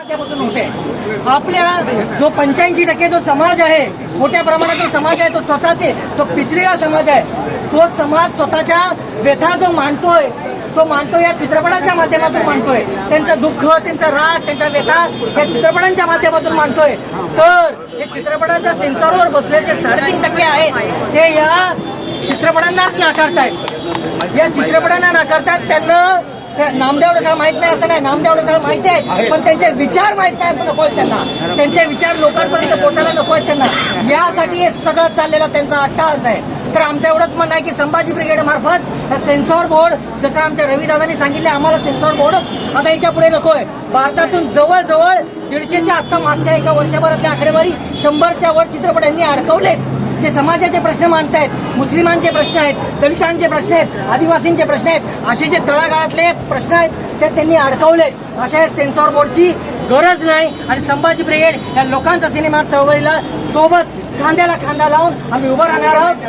माध्यमातून होते. आपल्या जो पंच्याऐंशी टक्के जो समाज आहे मोठ्या प्रमाणात जो समाज आहे तो स्वतःचे तो पिचलेला समाज आहे. तो समाज स्वतःच्या व्यथा जो मांडतोय तो मानतो या चित्रपटाच्या माध्यमातून मानतोय त्यांचं दुःख त्यांचा राग त्यांच्या व्यथा या चित्रपटांच्या माध्यमातून मांडतोय. तर हे चित्रपटाच्या सेन्सॉरवर बसल्याचे साडेतीन टक्के आहेत. ते या चित्रपटांनाच नाकारतायत. या चित्रपटांना नाकारतात त्यांना स- नामदेव डसाळ माहीत नाही असं नाही. नामदेव डसाळ माहिती आहे. पण त्यांचे विचार माहीत नाही नको आहेत त्यांना. त्यांचे विचार लोकांपर्यंत पोहोचायला नको आहेत त्यांना. यासाठी हे सगळं चाललेला त्यांचा अट्टाहास आहे. तर आमचं एवढंच म्हणणं आहे की संभाजी ब्रिगेड मार्फत सेन्सॉर बोर्ड जसं आमच्या रविदादांनी सांगितले आम्हाला सेन्सॉर बोर्डच आता याच्यापुढे नकोय. भारतातून जवळजवळ दीडशेच्या आता मागच्या एका वर्षभरातली आकडेवारी शंभरच्या वर चित्रपटांनी अडकवलेत. जे समाजाचे प्रश्न मांडतायत मुस्लिमांचे प्रश्न आहेत दलितांचे प्रश्न आहेत आदिवासींचे प्रश्न आहेत असे जे तळागाळातले प्रश्न आहेत ते त्यांनी अडकवलेत. अशा सेन्सॉर बोर्डची गरज नाही आणि संभाजी ब्रिगेड या लोकांचा सिनेमा चळवळीला सोबत खांद्याला खांदा लावून आम्ही उभं राहणार आहोत.